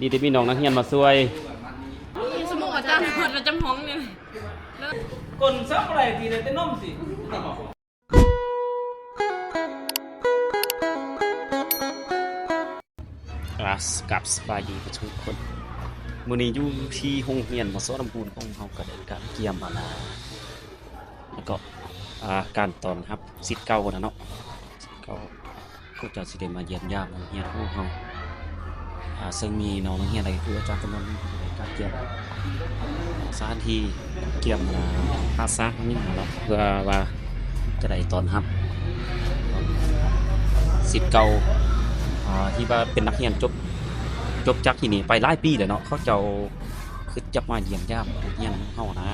ดีที่มีน้องนักเรียนมาช่วยสมองอาจารย์หมดประจำห้องเนี่ยกลซักอะไรทีเลยแต่นมสิรัสกับสบายดีทุกคนมื้อนี้อยู่ที่โรงเรียนมาสอลำพูนของเฮาก็ได้การเกี่ยมมาลาแล้วก็อ่าการตอนรับสิทธิ์เก่านะเนาะสิทธิ์เก่า ก็จะสิได้มาเยี่ยมยามโรงเรียนของเฮาอ่าซึ่งมีน้องนักเรียนอะไรคืออาจารย์กำลังการเกี่ยมสถานที่เกี่ยมอ่าภาษานี่เนาะเพื่อว่าจะได้ตอนรับสิทธิ์เก่าที่ว่าเป็นนักเรียนจบจบจากที่นี่ไปหลายปีแล้วเนาะเขาเจ้าคือจะมาเยี่ยมยามเยี่ยมเฮานะ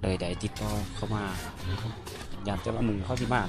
เลยได้ติดต่อเข้ามายามแต่ละมือเข้าที่บ้าน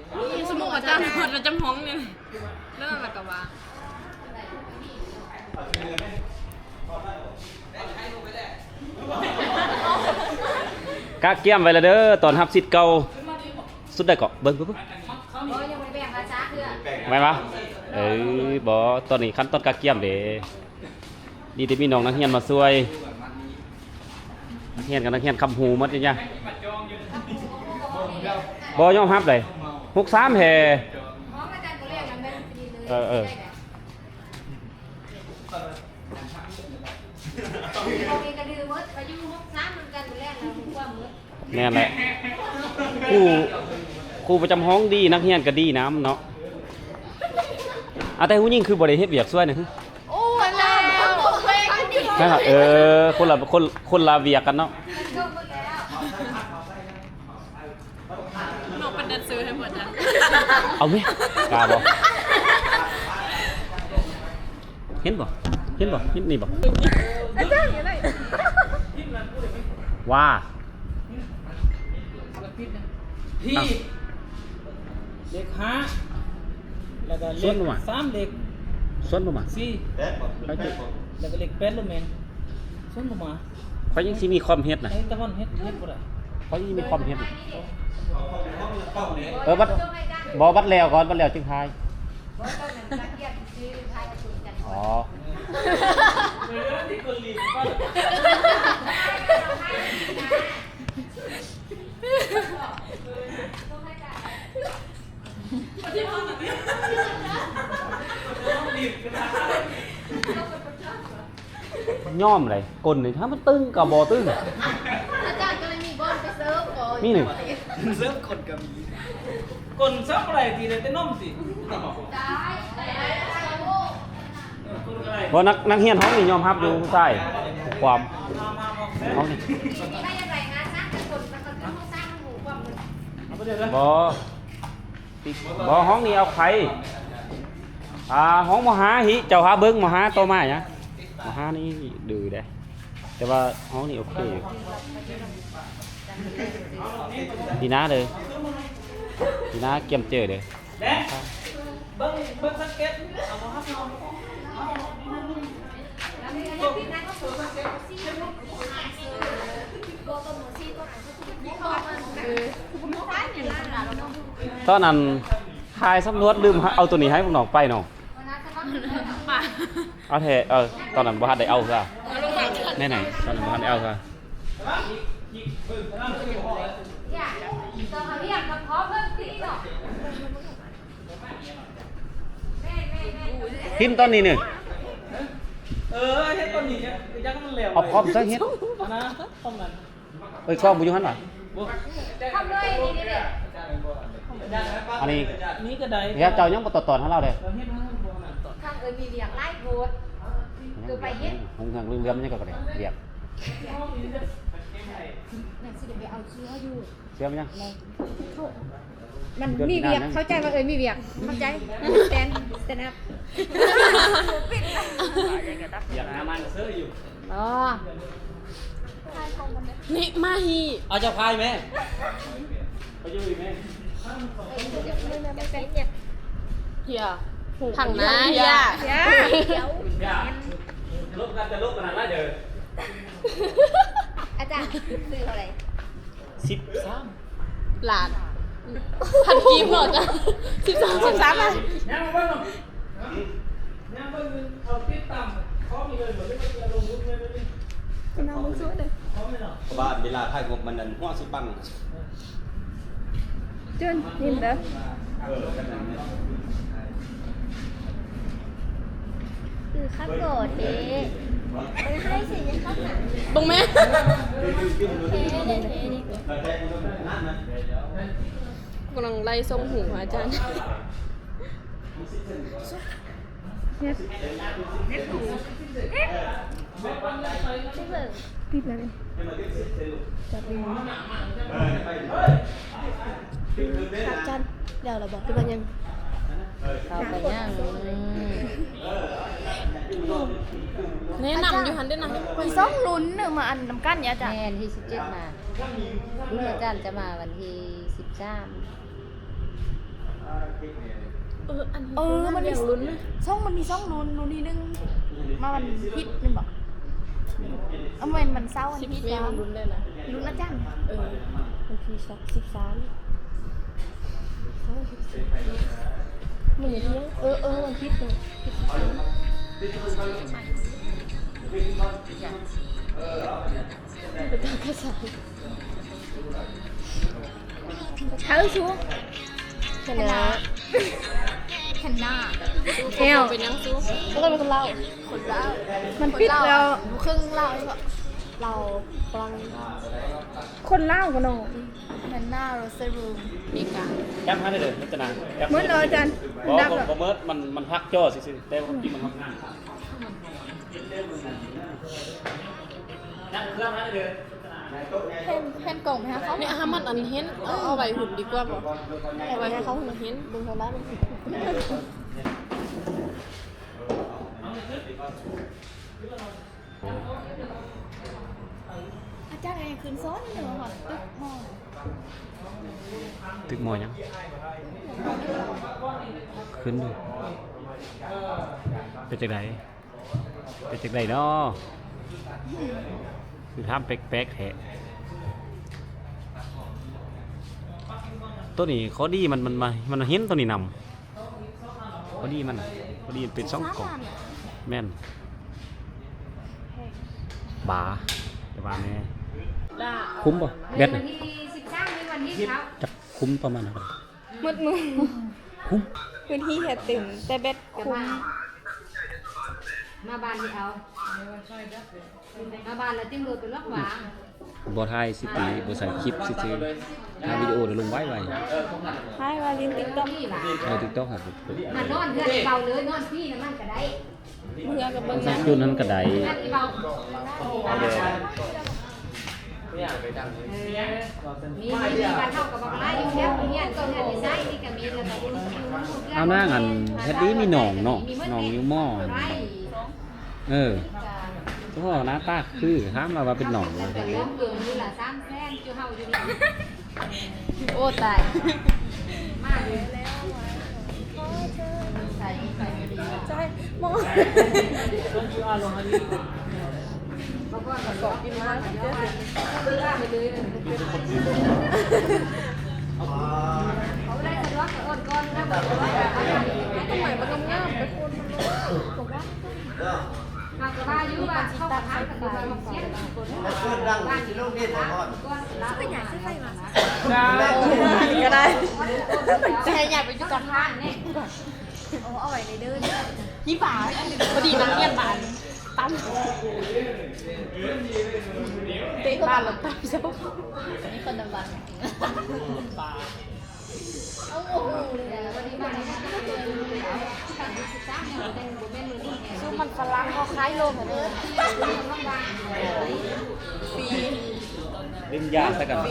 ละอาดาลสิพาให้น้องไปเบิ่งกันห้องยังก่อนเนี่ยหกหกสองอ๋อหกสามเนาะเฮียละบุ้ยสมองบุ้ยสมองสมองอาจารย์หมดประจำห้องเนี่ยแล้วอะไรกับว่ากาเกี่ยมไว้แล้วเด้อตอนรับสิทธิ์เก่าสุดได้เกาะเบิ่งเบิ่งเบิ่งโอ้ยยังไม่แบ่งภาษาเพื่อไม่ปะเอ้ยบ่ตอนนี้ขั้นตอนกาเกี่ยมเด้ดีที่มีน้องนักเรียนมาช่วยนักเรียนกับนักเรียนคำหูหมดจ้ะเนี่ยบ่ยอมรับเลย หกสามแห่ห้องอาจารย์ก็เรียกกันเป็นดีเลยเออเออโอเคกระดือมดไปยุ่งห้องซ้ำมันกันแรกแล้วมึงว่ามืดแน่นแหละครูครูประจำห้องดีนักเรียนก็ดีน้ำเนาะอะแต่ผู้หญิงคือบริเฮ็ดเวียกช่วยนะโอ้ยแล้วผมเองดิใช่ครับเออคนละคนคนละเวียกกันเนาะ ก็หมดแล้ว น้องเป็นแดนเซอร์ให้หมดจ้ะ เอาไหมกล้าบ่เห็นบ่เห็นบ่เห็นนี่บ่อาจารย์ยังไงว่าพี่เล็กห้าแล้วก็ส่เล็วนกลงมาสามเล็กส่วนลงมาสี่ไปจุแล้วก็เล็กแปดลูกแมนส่วนลงมาเขายังสิมีความเฮ็ดน่ะไอ้ตะวันเฮ็ดเฮ็ดบ่ได้เขายังมีความเฮ็ดน่ะเออบัด บ่บัดแล้วก่อนบัดแล้วจึงทายว่าตอนนั้นนักเรียนซื้อไทยชุดกันอ๋อที่คนลีกย่อมเลยกลนี่ถ้ามันตึงกับบ่ตึง อาจารย์ก็เลยมีบอลไปเซิร์ฟก่อนมีหนึ่งเซิร์ฟคนกับมี กลซักอะไรทีเลยแต่นมสิได้ได้ได้โอ้เออคนอะไรบ่นักนักเรียนห้องนี่ยอมรับอยู่ผู้ชายความมามามาแม่ห้องนี่มีได้ยังไงนะสร้างเอางหมู่ความมันเอาไปเดี๋ยวเลยบ่ติบ่ห้องนี้เอาใครอ่าห้องมหาหิเจ้าหาเบิ่งมหาโตมาหยังมหานี่ดื้อเด้แต่ว่าห้องนี้โอเคอยู่ดีนะเลย ดีนะเกียมเจอเลยแดงเบิ้งเบิ้งสเก็ตเอามาครับเอาเอาแล้วมีอะไรพี่นั่นก็สวยมากเลยซี่ลูกผู้ชายเซอร์โบตัวหมูซี่ตัวไหนก็คือมีข้อมันเออคุณพ่อท่านอย่างนั้นนะเราต้องดูตอนนั้นทายสำรวจลืมเอาตัวนี้ให้พวกน้องไปเนาะวันนั้นจะต้องป่าเอาแท้เออตอนนั้นบ่ทันได้เอาซะเอาลงมาไหนๆตอนนั้นบ่ทันได้เอาซะ เนี่ยต้องเอาเรียกมาขอเพิ่มตีหน่อยแม่แม่แม่ พิมพ์ตอนนี้หนึ่งเออเฮ็ดต้นนี้เนี่ยยังมันเหลวเอาพร้อมซะเฮ็ดนะพร้อมกันเอ้ยกล้องบ่อยู่หั่นว่ะบ่ทำเลยนี่นี่นี่อันนี้นี่ก็ได้เดี๋ยวเจ้ายังบ่ตัดตอนให้เราเด้เราเฮ็ดให้มันบ่นั่นต่อข้างเอ้ยมีเรียงไล่โพดคือไปเฮ็ดหงหังเรื่องๆนี่ก็ได้เรียกนั่นสิเดี๋ยวไปเอาเชื้ออยู่เชื่อมั้ยยังเข้า มันมีเวียกเข้าใจว่าเอ้ยมีเวียกเข้าใจแตนแตนครับอยากหามันเสื้ออยู่อ๋อนี่มาฮีเอาเจ้าพายแม่ไปอยู่อีกแม่เฮียถังนะเฮียยาอย่าลบกันจะลบขนาดไรเด้ออาจารย์ซื้อเท่าไหร่สิบสามหลาน พันกีบเหรอจ๊ะสิบสองสิบสามอะย่างมาเบิ่งย่างเบิ่งเอาติดตามเขามีเลยเหมือนที่มันจะลงรูปเลยนี่น้ำมึงสวยเลยเขาไม่หรอกบ้านเวลาถ่ายงบมันนั่นหัวสุปังจนนิ่มเด้อเออกันนั่นเนี่ยคือข้าวโกดเด้ไปให้สิยังข้าวหนังบังแม่เทเด้เทนี่เราได้มัน ก็นั่นนะกำลังไล่ทรงหูอาจารย์ที่เบิ่งอาจารย์เดี๋ยวเราบอกที่บ้านยังเข้าไปย่างแนะนำอยู่หันด้วยนะมันซ่องลุ้นเนอะมาอันน้ำกั้นเนี่ยจ้ะแม่นที่สิบเจ็ดมารุ่นอาจารย์จะมาวันที่สิบสาม เอออันเออมันมีอย่างลุ้นนะซ่องมันมีซ่องลุ้นลุ้นนี่นึงมาวันพิษนึงบอกเอาเวนมันเศร้าวันสิบพิษเมแล้วลุ้นได้ละลุ้นอาจารย์เออมันคือสักสิบสามมันอย่างนี้เออเออมันพิษเลยพิษสิบสามเป็นทางภาษาเท้าชู ชนะแคนนาเอวเป็นยังสู้ก็เลยเป็นคนเล่าคนเล่ามันปิดแล้วครึ่งเล่าใช่ปะเรากำลังคนเล่ากันเนาะแคนนาโรเซรูมมีการแคปให้ได้เลยรัตนาแคปเมื่อเราอาจารย์บอกบอกเมิร์ดมันมันพักจ่อสิๆแต่ว่าที่มันทำงานนั่งเครื่องให้ได้เลย เพ่นเพ่นกล่องไหมคะเขาเนี่ยถ้ามันอันเห็นเอาเอาไว้หุ่นดีกว่าบ่เอาไว้ให้เขาหุ่นเห็นเบึงเขาได้มันอาจารย์เองคืนซ้อนนี่เหรอค่ะตึกหมอตึกหมอยังขึ้นดูเป็นจากไหนเป็นจากไหนเนาะ คือทำแป๊กๆแท้ตัวนี้เขาดีมันมันมามันเห็นตัวนี้นำเขาดีมันน่ะเขาดีเป็นช่องกล่องแม่นบาแต่ว่าแม่ได้คุ้มป่ะแบตวัน่ะนที่สิบสามหรือวันที่เช้าจะคุ้มประมาณเท่าไหร่มืดมือคุ้มพื้นที่แหตึงแต่เบ็ดจะคุ้มมามาบ้านที่เอา มาบ้านแล้วติ้งรถเป็นล็อกหวางบอไทยสิตีบอใส่คลิปสิทีถ่ายวิดีโอเดี๋ยวลงไว้ไว้ให้วาลินติ๊กต็อกนี่หว่าเอาติ๊กต็อกครับมันนอนเพื่อนเบาเลยนอนพี่นะมันก็ได้เมื่อกับเบิ่งสักจุดนั้นก็ได้เพื่อนเบามีมีบ้านเท่ากับบ้านไรอยู่แล้วเฮียนก็เฮียนที่ใช้นี่ก็มีแล้วก็อยู่เอาหน้างันแฮดดี้มีหนองเนาะหนองนิ้วหม้อไร เออเฉพาะหน้าตาคือห้ามเราว่าเป็นหนองเลยแต่ล้มเกินอยู่ละสามแสนจู่เฮาอยู่นี่โอ้ตายมาเลยใส่ใส่ดีใช่มองต้องชื่ออาลงฮันนี่บางคนก็สอบกินมาเยอะซื้อว่าไปเลยเขาได้ทะเลาะกับอ้นก้อนแล้วบอกว่าเขาอยากให้ทำไมมันต้องงามไปคนบอกว่ามากระบา อยู่บ้านเข้ากับทางกันดูบ้านเสียงคนบ้านที่โรงเรียนละก้อนละเป็นอย่างที่ใครมาก็ได้ให้อยากไปจุดกันทางเนี่ยโอ้เอาไว้ในเดินยี่ป่าพอดีนักเรียนบ้านตั้มเตะบ้านแล้วตั้มเจ้านี่คนดำบังโอ้โหวันนี้บานเป็นการศึกษาเนี่ยนบุญเป็นมือนี่เซูมันฝรั่งเขาคล้ายโลมเหมือนเดิมเล่นยากซะกันไป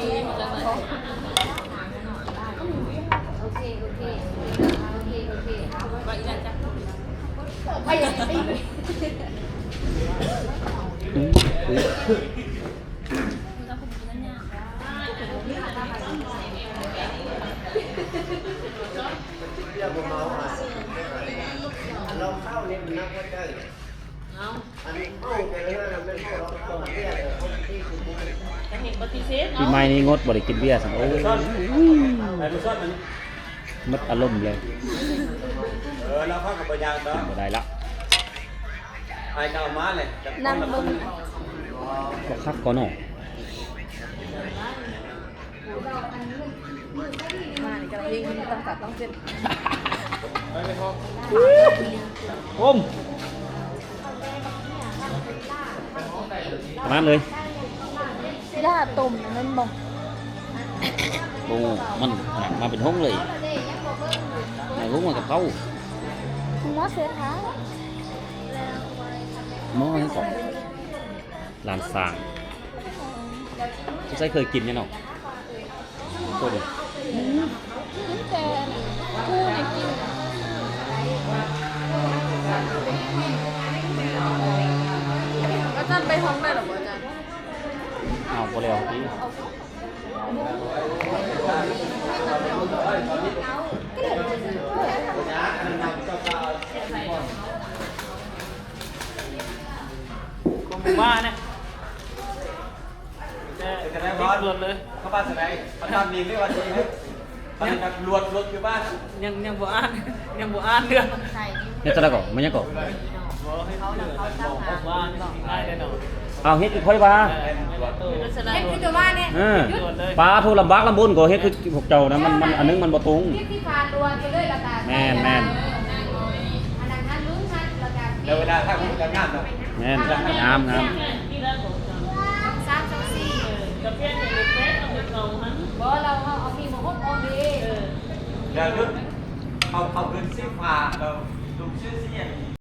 อย่างนี้ ปฏิเสธปีใหม่นี้งดบ่ได้กินเบียร์ซั่นโอ้ยไปดูซ่อนมันหมดอารมณ์เลยเออเราเข้ากับปัญญากิเนาะนบ่ได้ละไอ้เก้ามาเลยนั่งเบิ่งก็คักก็น้อมาในกระเพงมันต้องตัดต้องเส้นอมมาเลยย่า ต้มนั่นบ่โอ้มันขนาดมาเป็นห้องเลยมาลุกมากับเขาหัวเสียท้าหม้อให้ก่อนลานสร้างทุกท่านเคยกินยังเนาะโคตรเลยกินแต่กูเนี่ยกินอาจารย์ไปห้องได้หรออาจารย์ เอาพอแล้วพี่หมู่านเนี่ยแต่ได้ร้อนรวดเลยเข้าบ้านสบายประธานมีเรียกว่าดีไหมประธานรวดรวดอยู่บ้านยังยังบ่อ่านยังบ่อ่านเรื่องเนี่ยจะได้ก่อนไมันยังก่อนเขาเขาทราบหาว่าง่ายแน่นอน เอาเฮ็ดคือค่อยว่าเฮ็ดคือตัวว่าเนี่ยเออปลาทูลำบากลำบุญก็เฮ็ดคือพวกเจ้านะมันมันอันนึงมันบ่ตรงเรียกที่ผ่านดวนไปเลยละกันแม่นแม่นอันนั้นนั้นลุ้นนั้นละกันเดี๋ยวเวลาถ้าคุณจะงานเนาะแม่นงามงามที่แล้วของจังสามสองสี่กระเพี้ยนในเฟซเอาไปเก่าหันบ่เราเอาเอามีหมกออดีเออเดี๋ยวยุดเอาเอาเงินซิฟ้าเราดูชื่อเสียง